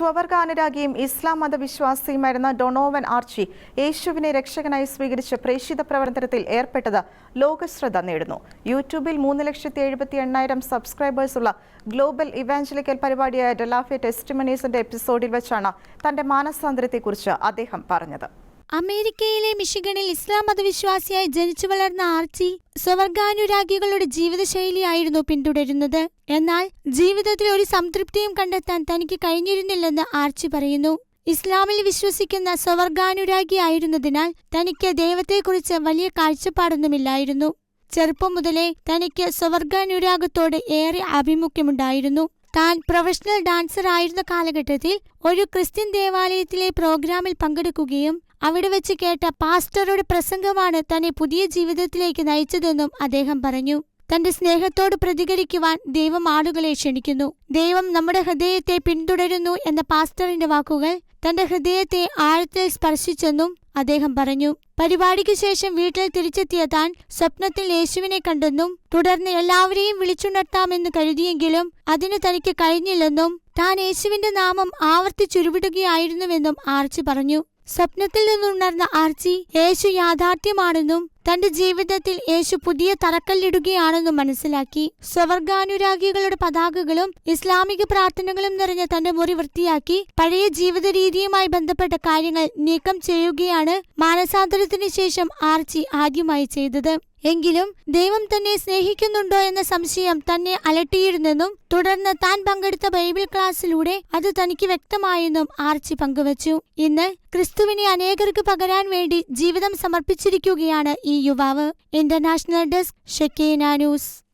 സ്വവർഗാനുരാഗിയും ഇസ്ലാം മതവിശ്വാസിയുമായിരുന്ന Donovan Archie യേശുവിനെ രക്ഷകനായി സ്വീകരിച്ച് പ്രേക്ഷിത പ്രവർത്തനത്തിൽ ഏർപ്പെട്ടത് ലോകശ്രദ്ധ നേടുന്നു. യൂട്യൂബിൽ മൂന്ന് ലക്ഷത്തി എഴുപത്തി എണ്ണായിരം സബ്സ്ക്രൈബേഴ്സുള്ള ഗ്ലോബൽ ഇവാഞ്ചലിക്കൽ പരിപാടിയായ ഡെലാഫെ ടെസ്റ്റിമണീസിന്റെ എപ്പിസോഡിൽ വെച്ചാണ് തന്റെ മാനസാന്തരത്തെക്കുറിച്ച് അദ്ദേഹം പറഞ്ഞത്. അമേരിക്കയിലെ മിഷിഗണിൽ ഇസ്ലാം മതവിശ്വാസിയായി ജനിച്ചു വളർന്ന ആർച്ചി സ്വവർഗാനുരാഗികളുടെ ജീവിതശൈലിയായിരുന്നു പിന്തുടരുന്നത്. എന്നാൽ ജീവിതത്തിൽ ഒരു സംതൃപ്തിയും കണ്ടെത്താൻ തനിക്ക് കഴിഞ്ഞിരുന്നില്ലെന്ന് ആർച്ചി പറയുന്നു. ഇസ്ലാമിൽ വിശ്വസിക്കുന്ന സ്വവർഗാനുരാഗിയായിരുന്നതിനാൽ തനിക്ക് ദൈവത്തെക്കുറിച്ച് വലിയ കാഴ്ചപ്പാടൊന്നുമില്ലായിരുന്നു. ചെറുപ്പം മുതലേ തനിക്ക് സ്വവർഗാനുരാഗത്തോട് ഏറെ ആഭിമുഖ്യമുണ്ടായിരുന്നു. താൻ പ്രൊഫഷണൽ ഡാൻസർ ആയിരുന്ന കാലഘട്ടത്തിൽ ഒരു ക്രിസ്ത്യൻ ദേവാലയത്തിലെ പ്രോഗ്രാമിൽ പങ്കെടുക്കുകയും അവിടെ വെച്ച് കേട്ട പാസ്റ്ററുടെ പ്രസംഗമാണ് തന്നെ പുതിയ ജീവിതത്തിലേക്ക് നയിച്ചതെന്നും അദ്ദേഹം പറഞ്ഞു. തന്റെ സ്നേഹത്തോട് പ്രതികരിക്കുവാൻ ദൈവം ആളുകളെ ക്ഷണിക്കുന്നു. ദൈവം നമ്മുടെ ഹൃദയത്തെ പിന്തുടരുന്നു എന്ന പാസ്റ്ററിന്റെ വാക്കുകൾ തന്റെ ഹൃദയത്തെ ആഴത്തിൽ സ്പർശിച്ചെന്നും അദ്ദേഹം പറഞ്ഞു. പരിപാടിക്ക് ശേഷം വീട്ടിൽ തിരിച്ചെത്തിയ താൻ സ്വപ്നത്തിൽ യേശുവിനെ കണ്ടെന്നും തുടർന്ന് എല്ലാവരെയും വിളിച്ചുണർത്താമെന്ന് കരുതിയെങ്കിലും അതിന് തനിക്ക് കഴിഞ്ഞില്ലെന്നും താൻ യേശുവിന്റെ നാമം ആവർത്തിച്ചുരുവിടുകയായിരുന്നുവെന്നും ആർച്ചി പറഞ്ഞു. സ്വപ്നത്തിൽ നിന്നുണർന്ന ആർച്ചി യേശു യാഥാർത്ഥ്യമാണെന്നും തന്റെ ജീവിതത്തിൽ യേശു പുതിയ തറക്കല്ലിടുകയാണെന്നും മനസ്സിലാക്കി. സ്വവർഗാനുരാഗികളുടെ പതാകകളും ഇസ്ലാമിക പ്രാർത്ഥനകളും നിറഞ്ഞ തന്റെ മുറി വൃത്തിയാക്കി പഴയ ജീവിത രീതിയുമായി ബന്ധപ്പെട്ട കാര്യങ്ങൾ നീക്കം ചെയ്യുകയാണ് മാനസാന്തരത്തിന് ശേഷം ആർച്ചി ആദ്യമായി ചെയ്തത്. എങ്കിലും ദൈവം തന്നെ സ്നേഹിക്കുന്നുണ്ടോ എന്ന സംശയം തന്നെ അലട്ടിയിരുന്നെന്നും തുടർന്ന് താൻ പങ്കെടുത്ത ബൈബിൾ ക്ലാസ്സിലൂടെ അത് തനിക്ക് വ്യക്തമായെന്നും ആർച്ചി പങ്കുവച്ചു. ഇന്ന് ക്രിസ്തുവിനെ അനേകർക്ക് പകരാൻ വേണ്ടി ജീവിതം സമർപ്പിച്ചിരിക്കുകയാണ് ഈ യുവാവ്. International desk Shekinah news.